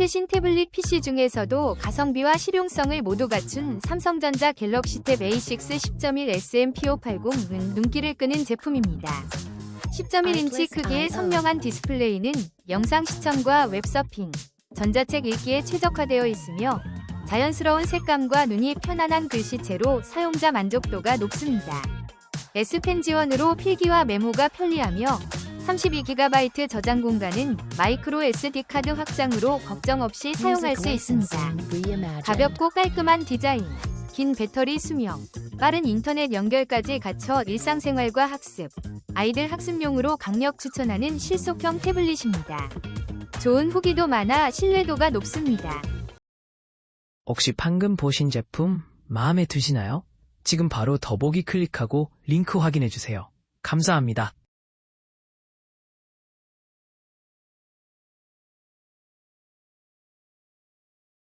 최신 태블릿 PC 중에서도 가성비와 실용성을 모두 갖춘 삼성전자 갤럭시 탭 A6 10.1 SMP580은 눈길을 끄는 제품입니다. 10.1인치 크기의 선명한 디스플레이는 영상 시청과 웹서핑, 전자책 읽기에 최적화되어 있으며 자연스러운 색감과 눈이 편안한 글씨체로 사용자 만족도가 높습니다. S펜 지원으로 필기와 메모가 편리하며 32GB 저장 공간은 마이크로 SD 카드 확장으로 걱정 없이 사용할 수 있습니다. 가볍고 깔끔한 디자인, 긴 배터리 수명, 빠른 인터넷 연결까지 갖춰 일상생활과 학습, 아이들 학습용으로 강력 추천하는 실속형 태블릿입니다. 좋은 후기도 많아 신뢰도가 높습니다. 혹시 방금 보신 제품 마음에 드시나요? 지금 바로 더보기 클릭하고 링크 확인해주세요. 감사합니다.